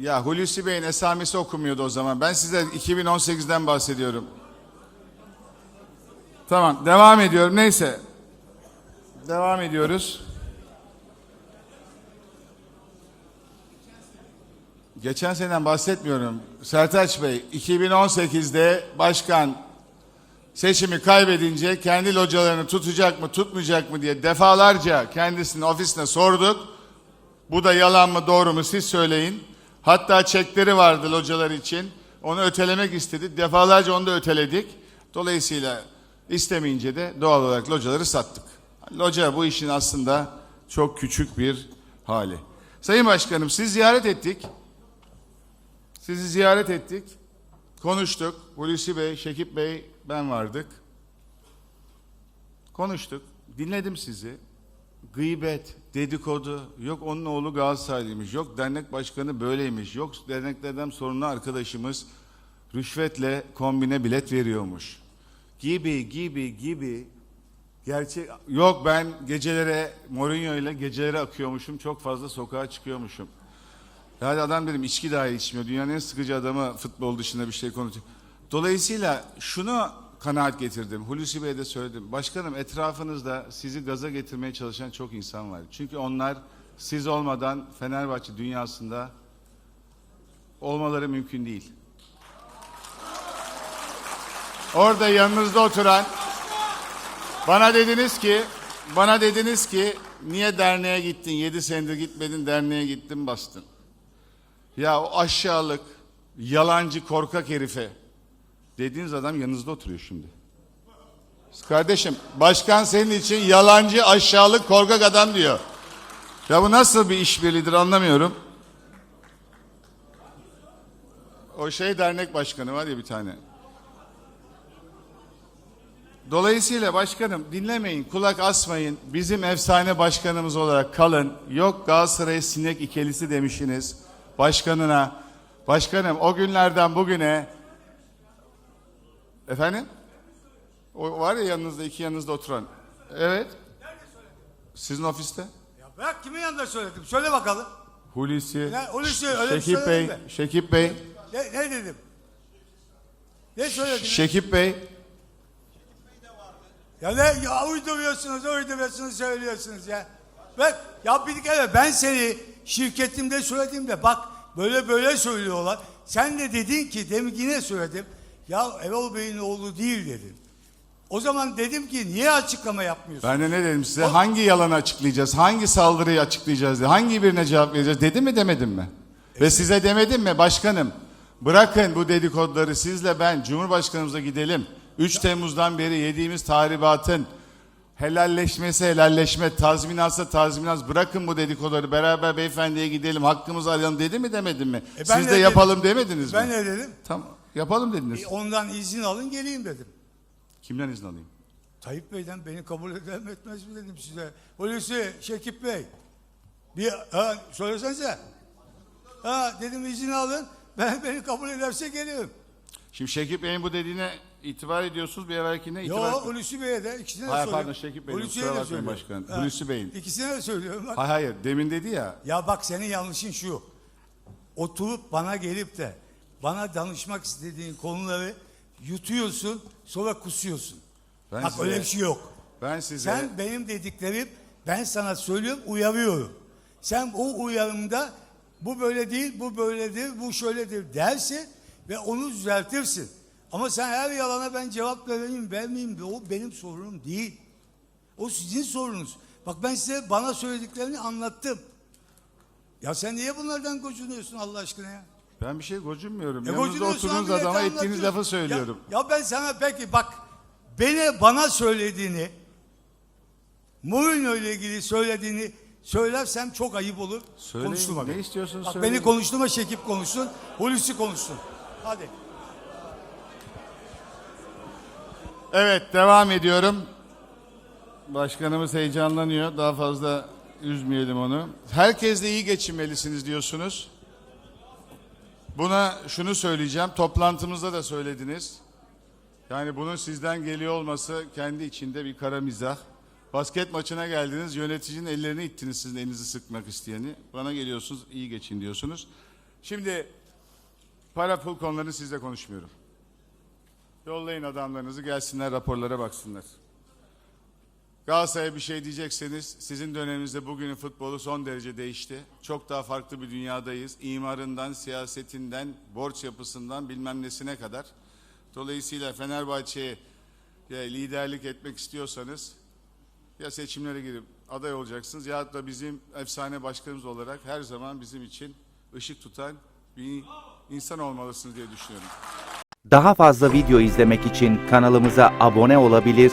Ya Hulusi Bey'in esamesi okumuyordu o zaman. Ben size 2018'den bahsediyorum. Tamam devam ediyorum. Neyse. Devam ediyoruz. Geçen seneden bahsetmiyorum. Sertaç Bey 2018'de başkan seçimi kaybedince kendi localarını tutacak mı tutmayacak mı diye defalarca kendisinin ofisine sorduk. Bu da yalan mı doğru mu siz söyleyin. Hatta çekleri vardı localar için. Onu ötelemek istedi. Defalarca onu da öteledik. Dolayısıyla istemeyince de doğal olarak locaları sattık. Loca bu işin aslında çok küçük bir hali. Sayın Başkanım siz ziyaret ettik. Sizi ziyaret ettik. Konuştuk. Hulusi Bey, Şekip Bey, ben vardık. Konuştuk. Dinledim sizi. Gıybet, dedikodu, yok onun oğlu Galatasaraylıymış, yok dernek başkanı böyleymiş, yok derneklerden sorunlu arkadaşımız rüşvetle kombine bilet veriyormuş. Gibi, gibi, gibi. Gerçek, yok ben gecelere Mourinho ile gecelere akıyormuşum, çok fazla sokağa çıkıyormuşum. Yani adam dedim içki dahi içmiyor. Dünyanın en sıkıcı adamı futbol dışında bir şey konuşuyor. Dolayısıyla şunu kanaat getirdim. Hulusi Bey'e de söyledim. Başkanım etrafınızda sizi gaza getirmeye çalışan çok insan var. Çünkü onlar siz olmadan Fenerbahçe dünyasında olmaları mümkün değil. Orada yanınızda oturan bana dediniz ki bana dediniz ki niye derneğe gittin? Yedi senedir gitmedin derneğe gittin bastın. Ya o aşağılık, yalancı, korkak herife dediğiniz adam yanınızda oturuyor şimdi. Kardeşim, başkan senin için yalancı, aşağılık, korkak adam diyor. Ya bu nasıl bir işbirliğidir anlamıyorum. O şey dernek başkanı var ya bir tane. Dolayısıyla başkanım dinlemeyin, kulak asmayın. Bizim efsane başkanımız olarak kalın. Yok Galatasaray'a sinek ikelisi demişsiniz başkanına. Başkanım o günlerden bugüne efendim o var ya yanınızda iki yanınızda oturan. Evet. Sizin ofiste. Ya bırak kimin yanında söyledim? Söyle bakalım. Hulusi. Ne, Hulusi, öyle bir Şekip Bey. söyledim de. Şekip Bey. Ne, ne dedim? Ne söyledin? Şekip Bey. Ya ne ya uyduruyorsunuz, uyduruyorsunuz, söylüyorsunuz ya. Bak ya bir kere ben seni şirketimde söylediğimde bak böyle böyle söylüyorlar. Sen de dedin ki demin yine söyledim. Ya Erol Bey'in oğlu değil dedin. O zaman dedim ki niye açıklama yapmıyorsun? Ben de ne dedim size? Hangi yalanı açıklayacağız? Hangi saldırıyı açıklayacağız diye. Hangi birine cevap vereceğiz? Dedim mi demedim mi? Ve size demedim mi başkanım? Bırakın bu dedikoduları sizle ben Cumhurbaşkanımıza gidelim. 3 Temmuz'dan beri yediğimiz tahribatın helalleşmesi helalleşme, tazminatsa tazminat. Bırakın bu dedikoduları beraber beyefendiye gidelim, hakkımızı arayalım dedi mi demedim mi? E ben Siz de dedim? yapalım demediniz Ben mi? ne dedim? Tamam, yapalım dediniz. E, ondan izin alın geleyim dedim. Kimden izin alayım? Tayyip Bey'den beni kabul eder mi etmez mi dedim size. Hulusi, Şekip Bey. Bir ha, söylesenize. Ha dedim izin alın. Ben beni kabul ederse gelirim. Şimdi Şekip Bey'in bu dediğine itibar ediyorsunuz bir evvelkine itibar Yo Hulusi Bey'e de ikisine de Hayır söylüyorum. pardon Şekip Bey'in Hulusi'ye kusura de bakmayın söylüyorum. başkan. Hulusi Bey'in. İkisine de söylüyorum. Bak. Hayır hayır demin dedi ya Ya bak senin yanlışın şu. Oturup bana gelip de bana danışmak istediğin konuları yutuyorsun sonra kusuyorsun. Ben bak size- öyle bir şey yok. ben size Sen benim dediklerim ben sana söylüyorum uyarıyorum. Sen o uyarımda bu böyle değil bu böyledir bu şöyledir dersin ve onu düzeltirsin. Ama sen her yalana ben cevap vereyim vermeyeyim de o benim sorunum değil. O sizin sorunuz. Bak ben size bana söylediklerini anlattım. Ya sen niye bunlardan gocunuyorsun Allah aşkına ya? Ben bir şey gocunmuyorum. E, Yanınızda oturduğunuz adama ettiğiniz lafı söylüyorum. Ya, ya ben sana peki bak beni bana söylediğini Mourinho ile ilgili söylediğini söylersem çok ayıp olur. Söyleyin, Konuşturma ne beni. istiyorsunuz Bak söyleyin. beni konuşturma Şekip konuşsun. Hulusi konuşsun. Hadi. Evet devam ediyorum. Başkanımız heyecanlanıyor. Daha fazla üzmeyelim onu. Herkesle iyi geçinmelisiniz diyorsunuz. Buna şunu söyleyeceğim. Toplantımızda da söylediniz. Yani bunun sizden geliyor olması kendi içinde bir kara mizah. Basket maçına geldiniz. Yöneticinin ellerini ittiniz sizin elinizi sıkmak isteyeni. Bana geliyorsunuz iyi geçin diyorsunuz. Şimdi para pul konularını sizle konuşmuyorum. Yollayın adamlarınızı gelsinler raporlara baksınlar. Galatasaray'a bir şey diyecekseniz sizin döneminizde bugünün futbolu son derece değişti. Çok daha farklı bir dünyadayız. İmarından, siyasetinden, borç yapısından bilmem nesine kadar. Dolayısıyla Fenerbahçe'ye liderlik etmek istiyorsanız ya seçimlere girip aday olacaksınız ya da bizim efsane başkanımız olarak her zaman bizim için ışık tutan bir insan olmalısınız diye düşünüyorum. Daha fazla video izlemek için kanalımıza abone olabilir,